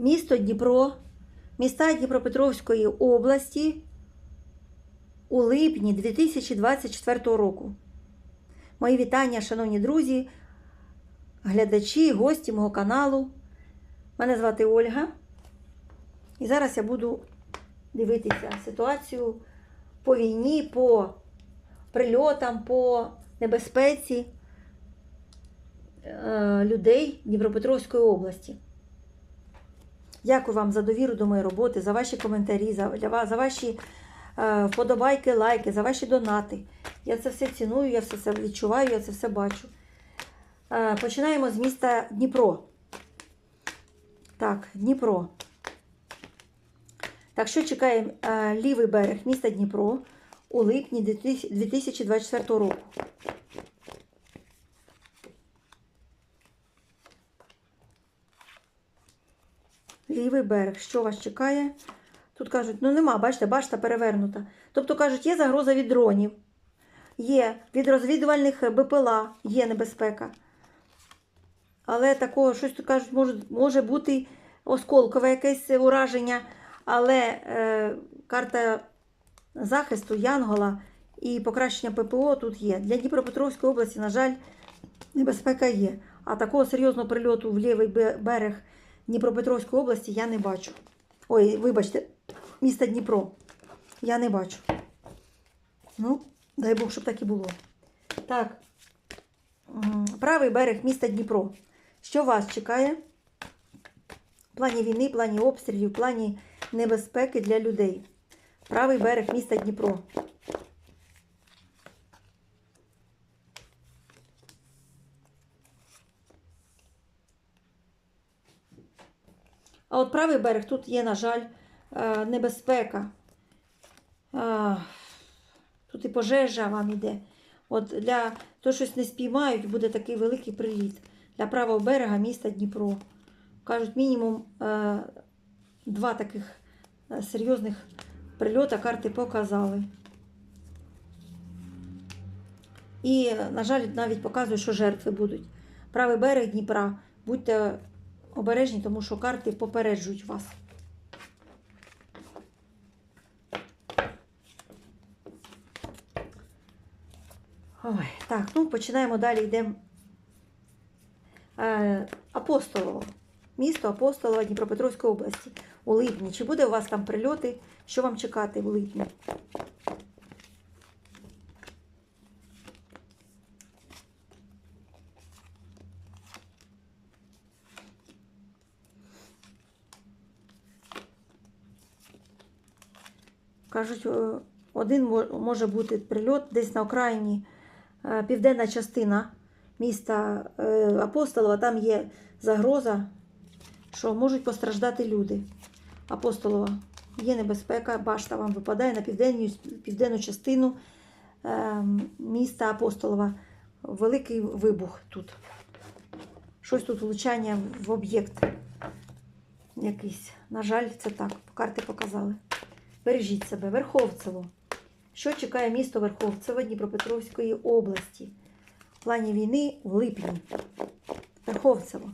Місто Дніпро, міста Дніпропетровської області у липні 2024 року. Мої вітання, шановні друзі, глядачі, гості мого каналу. Мене звати Ольга. І зараз я буду дивитися ситуацію по війні, по прильотам, по небезпеці е, людей Дніпропетровської області. Дякую вам за довіру до моєї роботи, за ваші коментарі, за, за ваші е, вподобайки, лайки, за ваші донати. Я це все ціную, я все це відчуваю, я це все бачу. Е, Починаємо з міста Дніпро. Так, Дніпро. Так, що чекає е, лівий берег міста Дніпро у липні 2024 року? Лівий берег. Що вас чекає? Тут кажуть, ну нема, бачите, башта перевернута. Тобто кажуть, є загроза від дронів, є від розвідувальних БПЛА, є небезпека. Але такого щось тут кажуть, може, може бути осколкове якесь ураження, але е, карта захисту Янгола і покращення ППО тут є. Для Дніпропетровської області, на жаль, небезпека є. А такого серйозного прильоту в лівий берег Дніпропетровської області я не бачу. Ой, вибачте, міста Дніпро. Я не бачу. Ну, дай Бог, щоб так і було. Так. Правий берег міста Дніпро. Що вас чекає? В плані війни, в плані обстрілів, в плані небезпеки для людей. Правий берег міста Дніпро. А от правий берег тут є, на жаль, е, небезпека. Тут і пожежа вам іде. От для того, щось не спіймають, буде такий великий приліт. Для правого берега міста Дніпро. Кажуть, мінімум е, два таких е, серйозних прильота карти показали. І, на жаль, навіть показують, що жертви будуть. Правий берег Дніпра. Будьте обережні, тому що карти попереджують вас. Ой, так, ну починаємо далі. Йдемо. Е, Апостолово. Місто Апостолово Дніпропетровської області у липні. Чи буде у вас там прильоти? Що вам чекати в липні? Кажуть, е, один може бути прильот десь на окраїні е, південна частина міста е, Апостолова. Там є загроза, що можуть постраждати люди. Апостолова. Є небезпека, башта вам випадає на південню, південну частину міста Апостолова. Великий вибух тут. Щось тут влучання в об'єкт якийсь. На жаль, це так. Карти показали. Бережіть себе. Верховцево. Що чекає місто Верховцево Дніпропетровської області? В плані війни в липні. Верховцево.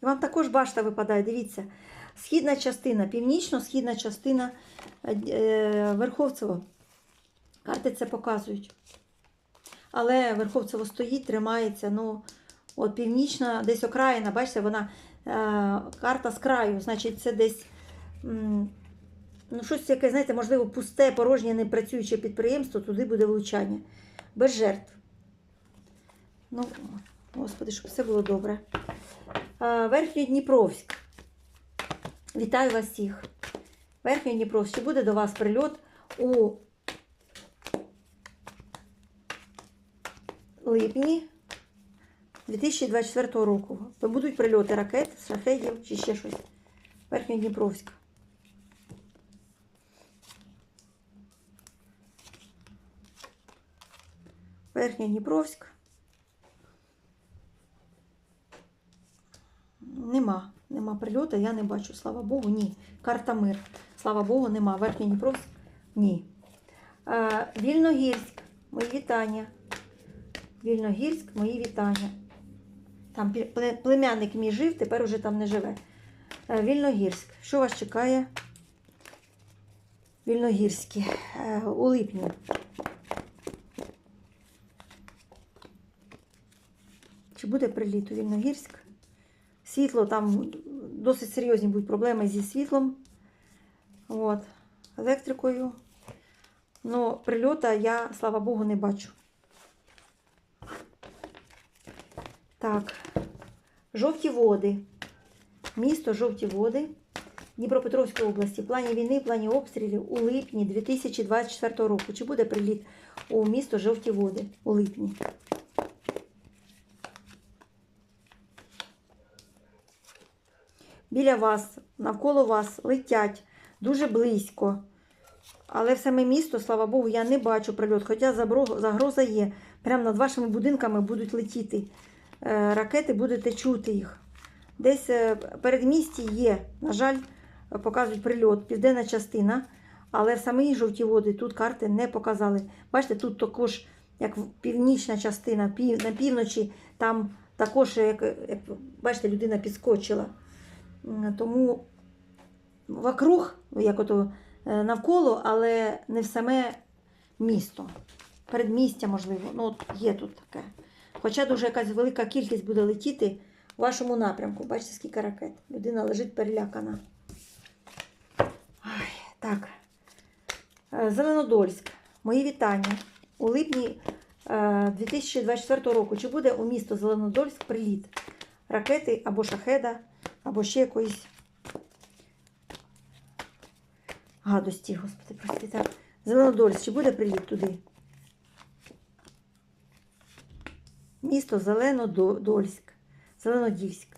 Вам також башта випадає, дивіться. Східна частина, північно-східна частина е, Верховцево. Карти це показують. Але Верховцево стоїть, тримається. Ну, от північна, десь окраїна, бачите, вона е, карта з краю, значить, це десь м, ну, щось яке, знаєте, можливо, пусте, порожнє, не працююче підприємство, туди буде влучання. Без жертв. Ну, господи, щоб все було добре. Е, Верхньодніпровськ. Вітаю вас всіх. Верхньодніпровськ. Чи буде до вас прильот у липні 2024 року. То будуть прильоти ракет, шахедів чи ще щось. Верхньодніпровськ. Верхньодніпровськ. Нема. Нема прильоту, я не бачу, слава Богу, ні. Карта мир. Слава Богу, нема. Верхньодніпровськ ні. Е, Вільногірськ. Мої вітання. Вільногірськ, мої вітання. Там племянник мій жив, тепер уже там не живе. Е, Вільногірськ. Що вас чекає? Вільногірські. Е, У липні. Чи буде приліт у Вільногірськ? Світло там досить серйозні будуть проблеми зі світлом. От. Електрикою. Ну, прильота я, слава Богу, не бачу. Так. Жовті води. Місто Жовті води Дніпропетровської області. Плані війни, плані обстрілів у липні 2024 року. Чи буде приліт у місто Жовті води у липні? Біля вас, навколо вас летять дуже близько. Але в саме місто, слава Богу, я не бачу прильот. Хоча загроза є. Прямо над вашими будинками будуть летіти ракети, будете чути їх. Десь е, передмісті є, на жаль, е, показують прильот, південна частина, але в самій жовті води тут карти не показали. Бачите, тут також, як північна частина, пів, на півночі, там також, як, як бачите, людина підскочила. Тому вокруг, як ото е, навколо, але не в саме місто. Передмістя, можливо. Ну, от є тут таке. Хоча дуже якась велика кількість буде летіти в вашому напрямку. Бачите, скільки ракет. Людина лежить перелякана. Ай, так. Е, Зеленодольськ. Мої вітання. У липні е, 2024 року. Чи буде у місто Зеленодольськ приліт? Ракети або шахеда, або ще якоїсь гадості, господи, прости. Так. Зеленодольськ, чи буде приліт туди? Місто Зеленодольськ. Зеленодільськ.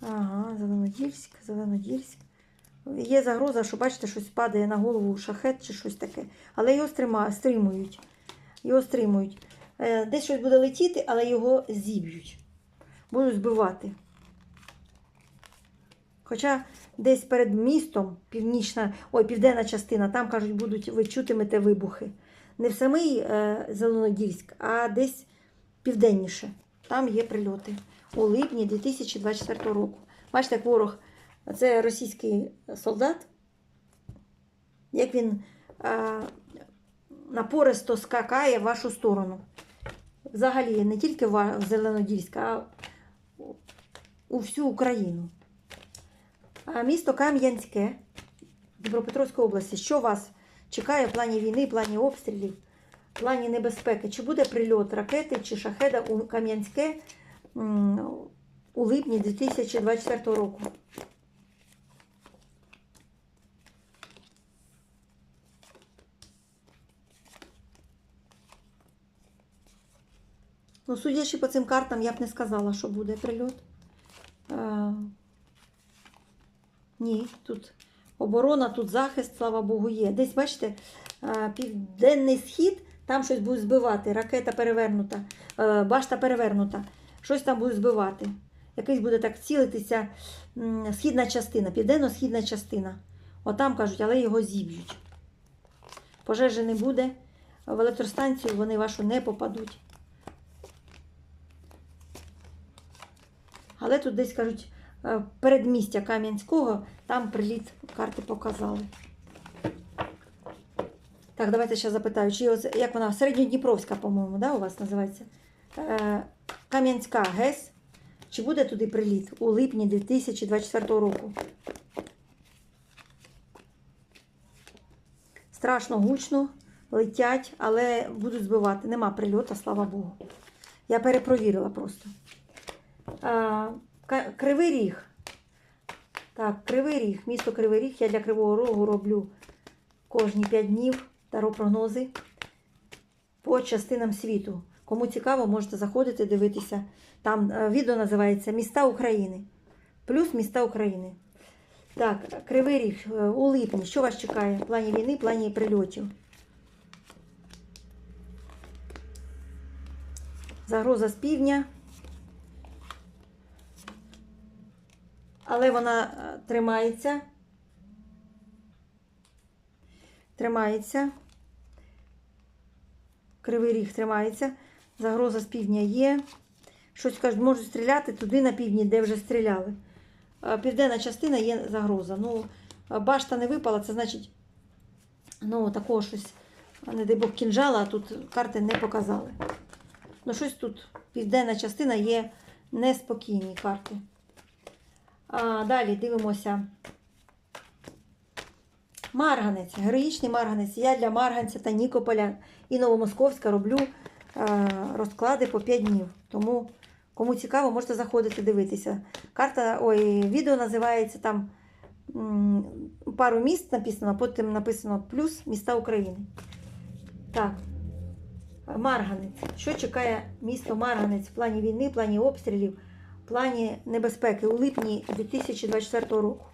Ага, Зеленодільськ, Зеленодільськ. Є загроза, що, бачите, щось падає на голову шахет чи щось таке. Але його стримують. Його стримують. Е, Десь щось буде летіти, але його зіб'ють. Будуть збивати. Хоча десь перед містом, північна, ой, південна частина, там кажуть, будуть ви чутимете вибухи. Не в самий е, Зеленодільськ, а десь південніше. Там є прильоти у липні 2024 року. Бачите, як ворог, це російський солдат, як він е, напористо скакає в вашу сторону. Взагалі, не тільки в Ва- в Зеленодільськ, а у всю Україну. А місто Кам'янське Дніпропетровської області. Що вас чекає в плані війни, в плані обстрілів, в плані небезпеки? Чи буде прильот ракети чи шахеда у Кам'янське у липні 2024 року? Ну, судячи по цим картам, я б не сказала, що буде прильот. Е, ні, тут оборона, тут захист, слава Богу, є. Десь, бачите, е, південний схід, там щось будуть збивати. Ракета перевернута, е, башта перевернута. Щось там будуть збивати. Якийсь буде так цілитися східна частина, південно-східна частина. Отам кажуть, але його зіб'ють. Пожежі не буде. В електростанцію вони вашу не попадуть. Але тут десь кажуть, е, передмістя Кам'янського, там приліт карти показали. Так, давайте ще запитаю, чи ось, як вона Середньодніпровська, по-моєму, да, у вас називається? Е, Кам'янська ГЕС. Чи буде туди приліт у липні 2024 року? Страшно гучно, летять, але будуть збивати. Нема прильоту, слава Богу. Я перепровірила просто. А, Кривий Ріг. Так, Кривий Ріг, місто Кривий Ріг. Я для Кривого Рогу роблю кожні 5 днів таро-прогнози по частинам світу. Кому цікаво, можете заходити, дивитися. Там е, відео називається Міста України. Плюс міста України. Так, Кривий Ріг е, у липні. Що вас чекає в плані війни, в плані прильотів? Загроза з півдня. Але вона е, тримається. Тримається. Кривий ріг тримається. Загроза з півдня є. Щось кажуть, можуть стріляти туди на півдні, де вже стріляли. Південна частина є загроза. Ну, башта не випала, це значить, ну, такого щось, не дай Бог, кінжала, а тут карти не показали. Ну, щось тут, південна частина є неспокійні карти. А, далі дивимося. Марганець, героїчний марганець. Я для Марганця та Нікополя і Новомосковська роблю е, розклади по 5 днів. Тому, кому цікаво, можете заходити дивитися. Карта, ой, відео називається там пару міст написано, потім написано плюс міста України. Так. Марганець. Що чекає місто Марганець в плані війни, в плані обстрілів, в плані небезпеки у липні 2024 року?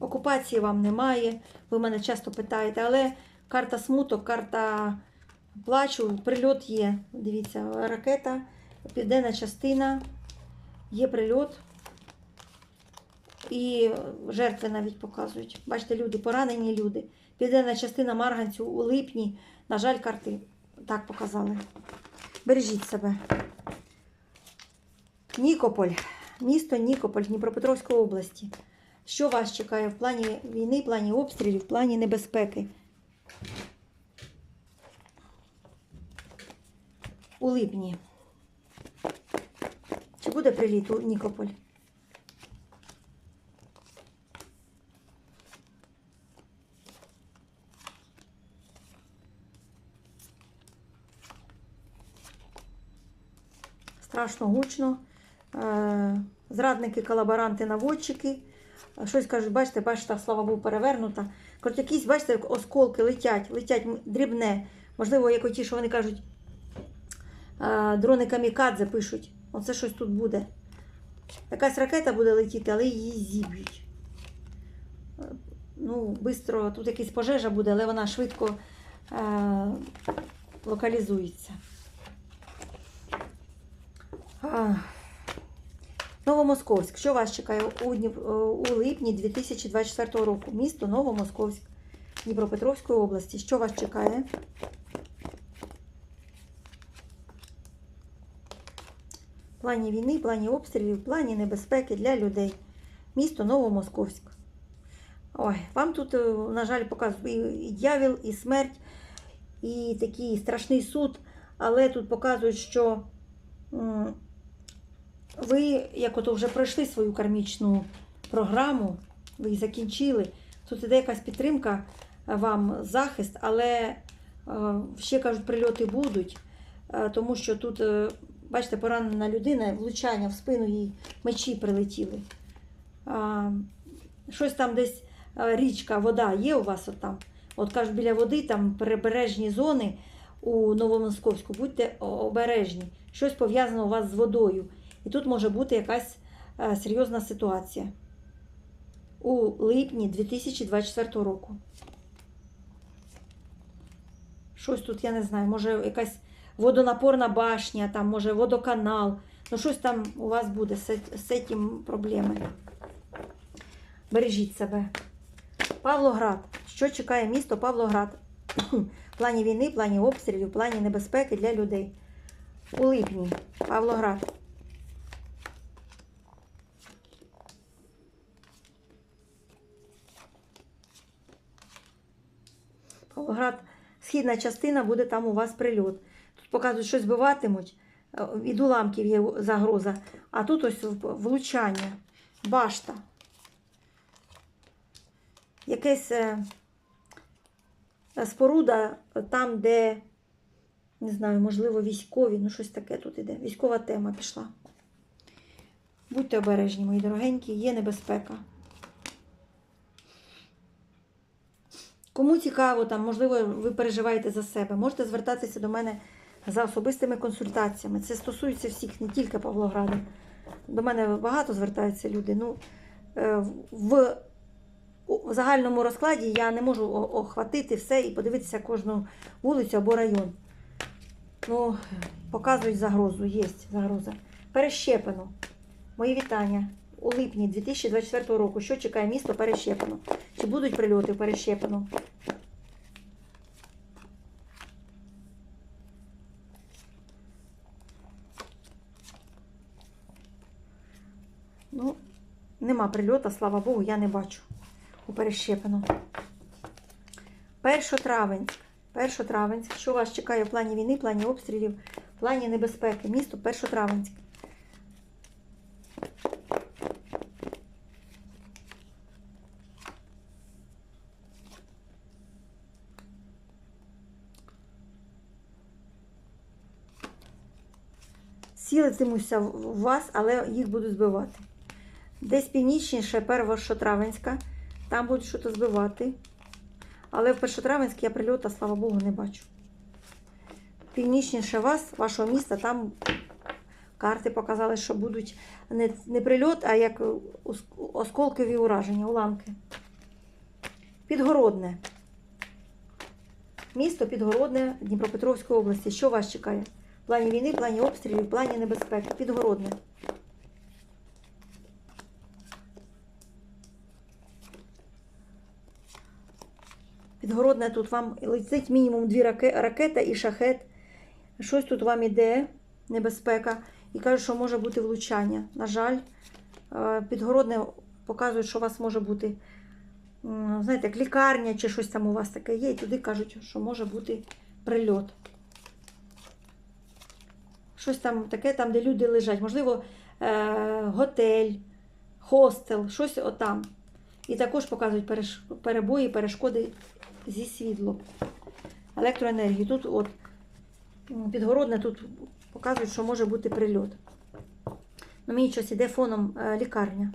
Окупації вам немає, ви мене часто питаєте, але карта смуток, карта плачу, прильот є. Дивіться, ракета, південна частина, є прильот. І жертви навіть показують. Бачите, люди, поранені люди. Південна частина Марганцю у липні. На жаль, карти так показали. Бережіть себе. Нікополь. Місто Нікополь Дніпропетровської області. Що вас чекає в плані війни, в плані обстрілів, в плані небезпеки? У липні. Чи буде приліт у Нікополь? Страшно гучно. Е, Зрадники, колаборанти, наводчики. Щось кажуть, бачите, бачите, слава Богу, перевернута. Кажуть, якісь, бачите, осколки летять, летять дрібне. Можливо, як оті, що вони кажуть, дрони камікадзе пишуть. Оце щось тут буде. Якась ракета буде летіти, але її зіб'ють. Е, Ну, швидко, тут якась пожежа буде, але вона швидко е, локалізується. А, Новомосковськ. Що вас чекає у, Дніп... е, у липні 2024 року? Місто Новомосковськ Дніпропетровської області. Що вас чекає? В плані війни, плані обстрілів, плані небезпеки для людей. Місто Новомосковськ. Ой, вам тут, е, на жаль, показують і- дьявіл, і смерть, і такий страшний суд, але тут показують, що ви, як ото вже пройшли свою кармічну програму, ви її закінчили. Тут іде якась підтримка е, вам, захист, але е, ще кажуть, прильоти будуть, е, тому що тут, бачите, поранена людина, влучання в спину їй мечі прилетіли. Щось там десь річка, вода є у вас от там. От кажуть, біля води там прибережні зони у Новомосковську, будьте обережні. Щось пов'язано у вас з водою. І тут може бути якась е, серйозна ситуація у липні 2024 року. Щось тут, я не знаю, може якась водонапорна башня, там, може водоканал. Ну, щось там у вас буде з, з цим проблеми. Бережіть себе. Павлоград. Що чекає місто Павлоград? В плані війни, в плані обстрілів, в плані небезпеки для людей. У липні. Павлоград. Павлоград, східна частина, буде там у вас прильот. Тут показують, що збиватимуть. е, Від уламків є загроза. А тут ось влучання. Башта. Якесь е, споруда там, де, не знаю, можливо, військові, ну щось таке тут іде. Військова тема пішла. Будьте обережні, мої дорогенькі, є небезпека. Кому цікаво, там, можливо, ви переживаєте за себе, можете звертатися до мене за особистими консультаціями. Це стосується всіх, не тільки Павлограда. До мене багато звертаються люди. Ну, е, в, загальному розкладі я не можу охватити все і подивитися кожну вулицю або район. Ну, показують загрозу, є загроза. Перещепено. Мої вітання у липні 2024 року, що чекає місто Перещепино? Чи будуть прильоти в Перещепино? Ну, нема прильота, слава Богу, я не бачу у Перещепино. 1 травень. 1 травень. Що вас чекає в плані війни, в плані обстрілів, в плані небезпеки? Місто 1 травень. В в вас, але їх будуть збивати. Десь північніше Первошотравенська, там будуть щось збивати. Але в Першотравенськ я прильота, слава Богу, не бачу. Північніше вас, вашого міста, там карти показали, що будуть не, не прильот, а як ос- осколкові ураження, уламки. Підгородне. Місто Підгородне Дніпропетровської області. Що вас чекає? Плані війни, в плані обстрілів, в плані небезпеки. Підгородне. Підгородне тут вам летить мінімум дві раке- ракети і шахет. Щось тут вам іде, небезпека. І кажуть, що може бути влучання. На жаль, е, підгородне показують, що у вас може бути, знаєте, як лікарня чи щось там у вас таке є. І туди кажуть, що може бути прильот. Щось там таке, там, де люди лежать. Можливо, е, готель, хостел, щось отам. І також показують перебої, перешкоди зі світлом. Електроенергії. Тут от підгородне тут показують, що може бути прильот. Ну, мені щось іде фоном е, лікарня.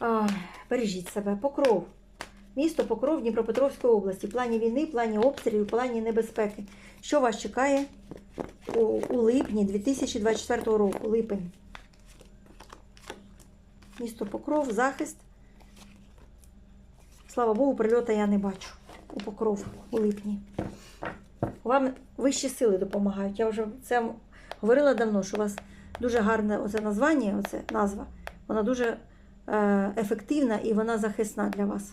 А, бережіть себе. Покров. Місто Покров Дніпропетровської області. Плані війни, плані обстрілів, плані небезпеки. Що вас чекає у, у липні 2024 року? Липень. Місто Покров, захист. Слава Богу, прильота я не бачу у Покров у липні. Вам вищі сили допомагають. Я вже це говорила давно, що у вас дуже гарне оце названня, оце назва. Вона дуже е, ефективна і вона захисна для вас.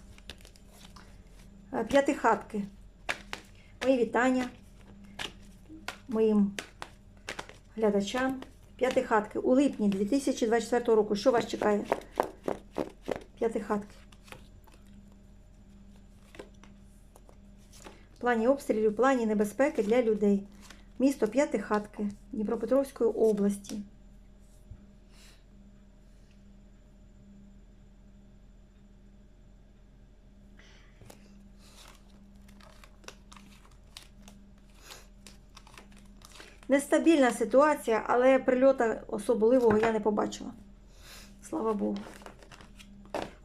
Е, П'ятихатки. Мої вітання моїм глядачам. П'ятихатки. У липні 2024 року. Що вас чекає? П'ятихатки. В плані обстрілів, плані небезпеки для людей. Місто П'ятихатки Дніпропетровської області. Нестабільна ситуація, але прильота особливого я не побачила. Слава Богу.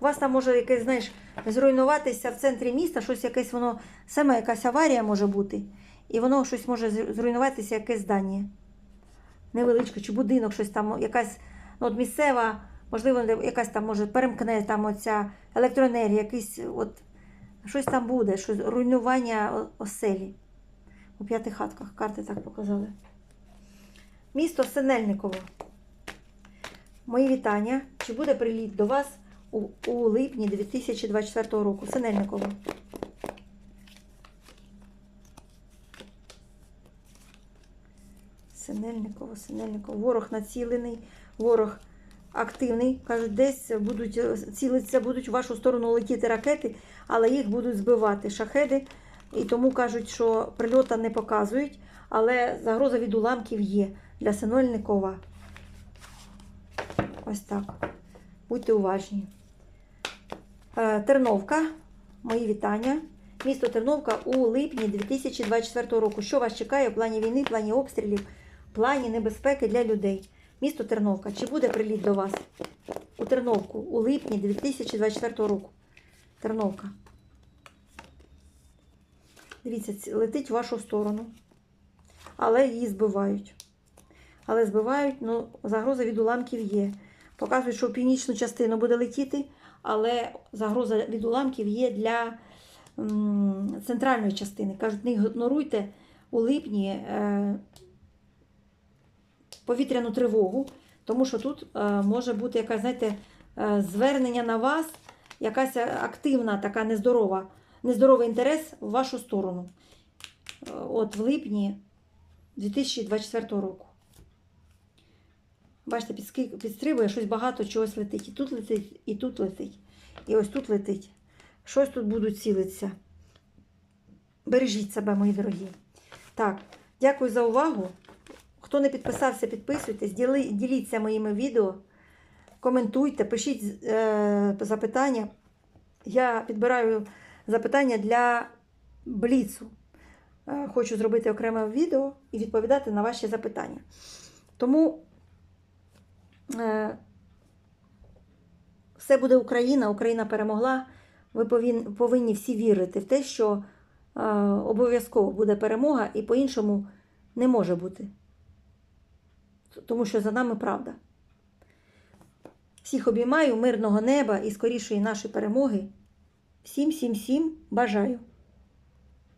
У вас там може якесь, знаєш, зруйнуватися в центрі міста, щось якесь воно, саме якась аварія може бути. І воно щось може зруйнуватися, якесь здання. Невеличке, чи будинок, щось там, якась ну, от місцева, можливо, якась там може перемкне там оця електроенергія, якийсь от щось там буде, щось руйнування оселі. У п'ятих хатках карти так показали. Місто Синельниково. Мої вітання. Чи буде приліт до вас у, у липні 2024 року? Синельниково. Синельниково, Синельниково. Ворог націлений, ворог активний. Кажуть, десь будуть цілитися, будуть в вашу сторону летіти ракети, але їх будуть збивати шахеди. І тому кажуть, що прильота не показують, але загроза від уламків є для Синельникова. Ось так. Будьте уважні. Е, Терновка. Мої вітання. Місто Терновка у липні 2024 року. Що вас чекає в плані війни, в плані обстрілів, в плані небезпеки для людей? Місто Терновка. Чи буде приліт до вас у Терновку у липні 2024 року? Терновка. Дивіться, летить в вашу сторону. Але її збивають. Але збивають, ну, загроза від уламків є. Показують, що в північну частину буде летіти, але загроза від уламків є для м, центральної частини. Кажуть, не ігноруйте у липні е, повітряну тривогу, тому що тут е, може бути якась, знаєте, е, звернення на вас, якась активна, така нездорова, нездоровий інтерес в вашу сторону. Е, От в липні 2024 року. Бачите, підстрибує, щось багато чогось летить. І тут летить, і тут летить. І ось тут летить. Щось тут будуть цілитися. Бережіть себе, мої дорогі. Так, дякую за увагу. Хто не підписався, підписуйтесь, діліться моїми відео, коментуйте, пишіть е, запитання. Я підбираю запитання для бліцу. Е, Хочу зробити окреме відео і відповідати на ваші запитання. Тому е, все буде Україна, Україна перемогла. Ви повинні всі вірити в те, що е, обов'язково буде перемога, і по-іншому не може бути. Тому що за нами правда. Всіх обіймаю, мирного неба і скорішої нашої перемоги. Всім, всім, всім бажаю.